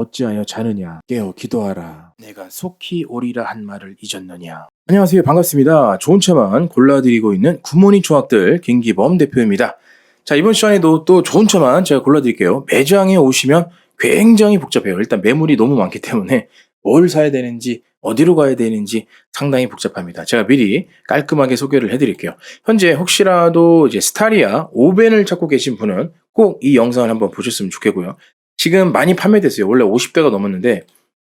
어찌하여 자느냐? 깨어 기도하라. 내가 속히 오리라 한 말을 잊었느냐? 안녕하세요. 반갑습니다. 좋은 차만 골라드리고 있는 굿모닝 조합들 김기범 대표입니다. 자 이번 시간에도 또 좋은 차만 제가 골라드릴게요. 매장에 오시면 굉장히 복잡해요. 일단 매물이 너무 많기 때문에 뭘 사야 되는지 어디로 가야 되는지 상당히 복잡합니다. 제가 미리 깔끔하게 소개를 해드릴게요. 현재 혹시라도 이제 스타리아 5벤을 찾고 계신 분은 꼭 이 영상을 한번 보셨으면 좋겠고요. 지금 많이 판매됐어요. 원래 50대가 넘었는데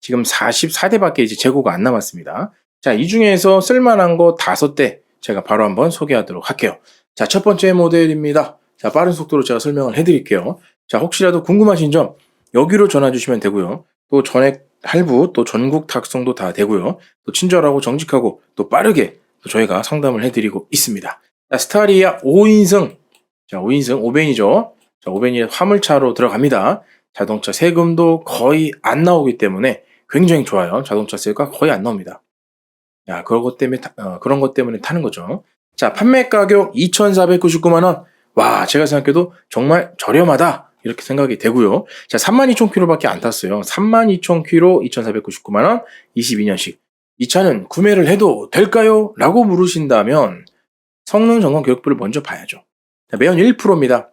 지금 44대밖에 이제 재고가 안 남았습니다. 자, 이 중에서 쓸만한 거 5대 제가 바로 한번 소개하도록 할게요. 자, 첫 번째 모델입니다. 자, 빠른 속도로 제가 설명을 해드릴게요. 자, 혹시라도 궁금하신 점 여기로 전화 주시면 되고요. 또 전액 할부 또 전국 탁송도 다 되고요. 또 친절하고 정직하고 또 빠르게 또 저희가 상담을 해드리고 있습니다. 자, 스타리아 5인승. 자, 5인승 5벤이죠. 자, 5벤이 화물차로 들어갑니다. 자동차 세금도 거의 안 나오기 때문에 굉장히 좋아요. 자동차 세가 거의 안 나옵니다. 야, 그런 것 때문에, 타- 어, 그런 것 때문에 타는 거죠. 자, 판매 가격 2,499만원. 와, 제가 생각해도 정말 저렴하다. 이렇게 생각이 되고요. 자, 32,000km밖에 안 탔어요. 32,000km 2,499만원 22년식. 이 차는 구매를 해도 될까요? 라고 물으신다면 성능 점검 교육부를 먼저 봐야죠. 자, 매연 1%입니다.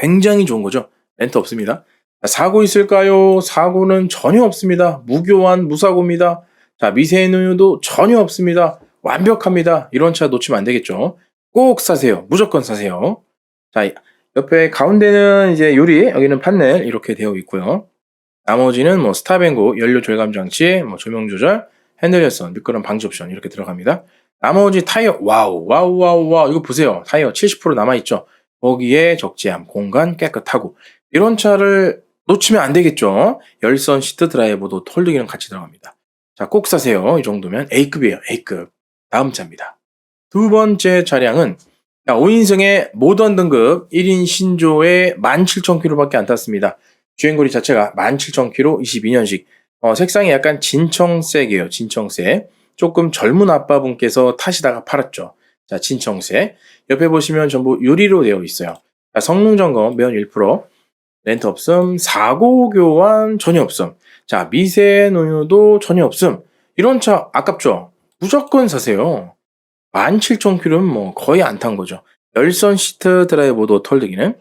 굉장히 좋은 거죠. 렌트 없습니다. 자, 사고 있을까요? 사고는 전혀 없습니다. 무교환, 무사고입니다. 자, 미세누유도 전혀 없습니다. 완벽합니다. 이런 차 놓치면 안 되겠죠. 꼭 사세요. 무조건 사세요. 자, 옆에 가운데는 이제 유리, 여기는 판넬 이렇게 되어 있고요. 나머지는 뭐 스타뱅고, 연료 절감 장치, 뭐 조명 조절, 핸들 열선, 미끄럼 방지 옵션 이렇게 들어갑니다. 나머지 타이어, 와우, 와우, 와우, 와우, 이거 보세요. 타이어 70% 남아 있죠. 거기에 적재함, 공간 깨끗하고. 이런 차를 놓치면 안 되겠죠. 열선 시트 드라이버도 홀딩이랑 같이 들어갑니다. 자, 꼭 사세요. 이 정도면 A급이에요. A급. 다음 차입니다. 두 번째 차량은 5인승의 모던 등급 1인 신조에 17,000km밖에 안 탔습니다. 주행거리 자체가 17,000km 22년식. 어, 색상이 약간 진청색이에요. 진청색. 조금 젊은 아빠분께서 타시다가 팔았죠. 자, 진청색. 옆에 보시면 전부 유리로 되어 있어요. 자, 성능 점검 매연 1%. 렌트 없음. 사고 교환 전혀 없음. 자, 미세 노유도 전혀 없음. 이런 차 아깝죠? 무조건 사세요. 17,000km는 뭐 거의 안 탄 거죠. 열선 시트 드라이버도 털리기는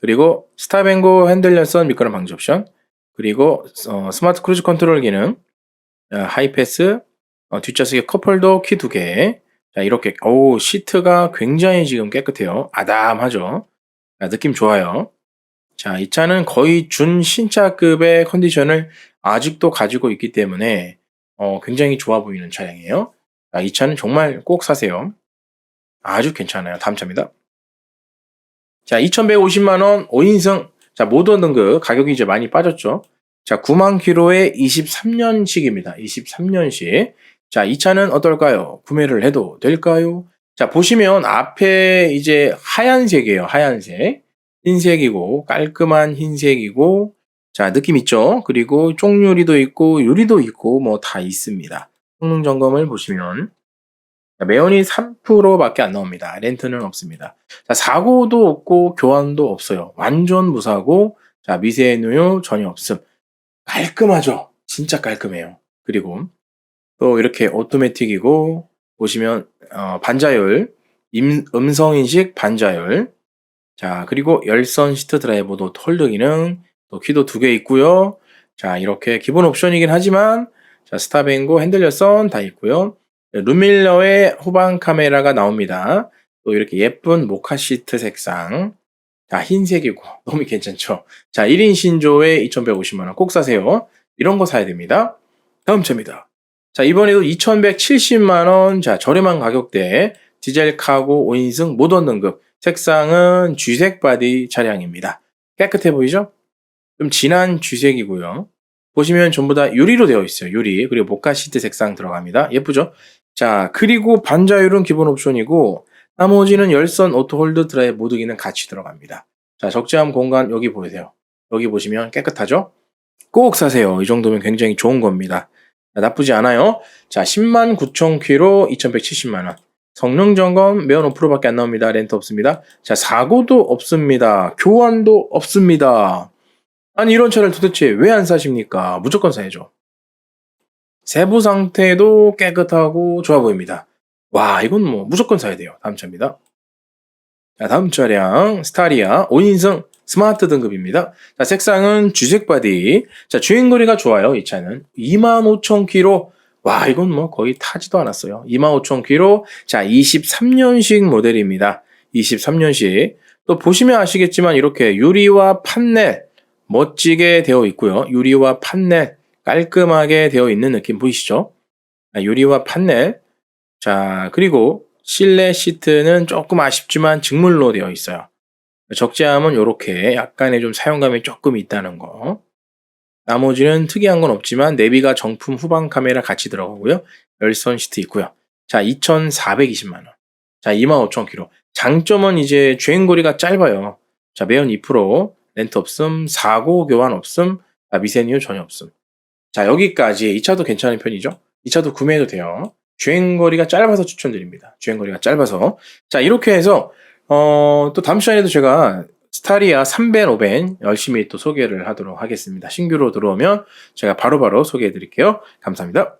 그리고 스타뱅고 핸들 열선 미끄럼 방지 옵션 그리고 어, 스마트 크루즈 컨트롤 기능 자, 하이패스 어, 뒷좌석에 컵홀더 키두 개. 자 이렇게 오 시트가 굉장히 지금 깨끗해요. 아담하죠. 자, 느낌 좋아요. 자 이 차는 거의 준 신차급의 컨디션을 아직도 가지고 있기 때문에 어, 굉장히 좋아 보이는 차량이에요. 자, 이 차는 정말 꼭 사세요. 아주 괜찮아요. 다음 차입니다. 자, 2,150만원 5인승. 자, 모던 등급 가격이 이제 많이 빠졌죠. 자, 9만 킬로에 23년식입니다. 23년식. 자, 이 차는 어떨까요? 구매를 해도 될까요? 자, 보시면 앞에 이제 하얀색이에요. 하얀색. 흰색이고, 깔끔한 흰색이고, 자, 느낌 있죠? 그리고 쪽유리도 있고, 유리도 있고, 뭐 다 있습니다. 성능 점검을 보시면 자, 매연이 3%밖에 안 나옵니다. 렌트는 없습니다. 자, 사고도 없고 교환도 없어요. 완전 무사고 자, 미세 누유 전혀 없음. 깔끔하죠. 진짜 깔끔해요. 그리고 또 이렇게 오토매틱이고 보시면 어, 반자율 임- 음성인식 반자율 자 그리고 열선 시트 드라이버도 털드 기능 또 키도 두 개 있고요. 자 이렇게 기본 옵션이긴 하지만 자, 스타뱅고 핸들 열선 다 있고요. 루밀러의 후방 카메라가 나옵니다. 또 이렇게 예쁜 모카 시트 색상. 자, 흰색이고 너무 괜찮죠? 자, 1인 신조에 2,150만 원 꼭 사세요. 이런 거 사야 됩니다. 다음 차입니다. 자, 이번에도 2,170만 원. 자, 저렴한 가격대 디젤 카고 5인승 모던 등급. 색상은 쥐색 바디 차량입니다. 깨끗해 보이죠? 좀 진한 쥐색이고요. 보시면 전부 다 유리로 되어 있어요. 유리. 그리고 모카 시트 색상 들어갑니다. 예쁘죠? 자, 그리고 반자율은 기본 옵션이고 나머지는 열선 오토 홀드 드라이브 모두 기능 같이 들어갑니다. 자, 적재함 공간 여기 보세요. 여기 보시면 깨끗하죠? 꼭 사세요. 이 정도면 굉장히 좋은 겁니다. 자, 나쁘지 않아요. 자, 10만 9천 킬로 2,170만 원. 성능 점검 매연 5%밖에 안 나옵니다. 렌트 없습니다. 자, 사고도 없습니다. 교환도 없습니다. 아니 이런 차를 도대체 왜 안 사십니까? 무조건 사야죠. 세부 상태도 깨끗하고 좋아 보입니다. 와 이건 뭐 무조건 사야 돼요. 다음 차입니다. 자 다음 차량 스타리아 5인승 스마트 등급입니다. 자 색상은 주색 바디. 자 주행 거리가 좋아요. 이 차는 25,000km. 와 이건 뭐 거의 타지도 않았어요. 25,000km. 자 23년식 모델입니다. 23년식. 또 보시면 아시겠지만 이렇게 유리와 판넬 멋지게 되어 있고요. 유리와 판넬 깔끔하게 되어 있는 느낌 보이시죠? 아, 유리와 판넬. 자, 그리고 실내 시트는 조금 아쉽지만 직물로 되어 있어요. 적재함은 이렇게 약간의 좀 사용감이 조금 있다는 거. 나머지는 특이한 건 없지만 내비가 정품 후방 카메라 같이 들어가고요. 열선 시트 있고요. 자, 2,420만 원. 자, 25,000km. 장점은 이제 주행 거리가 짧아요. 자, 매연 2%, 렌트 없음, 사고 교환 없음, 아, 미세뉴 전혀 없음. 자, 여기까지 이 차도 괜찮은 편이죠? 이 차도 구매해도 돼요. 주행 거리가 짧아서 추천드립니다. 주행 거리가 짧아서. 자, 이렇게 해서, 어, 또 다음 시간에도 제가 스타리아 3벤, 5벤 열심히 또 소개를 하도록 하겠습니다. 신규로 들어오면 제가 바로바로 소개해 드릴게요. 감사합니다.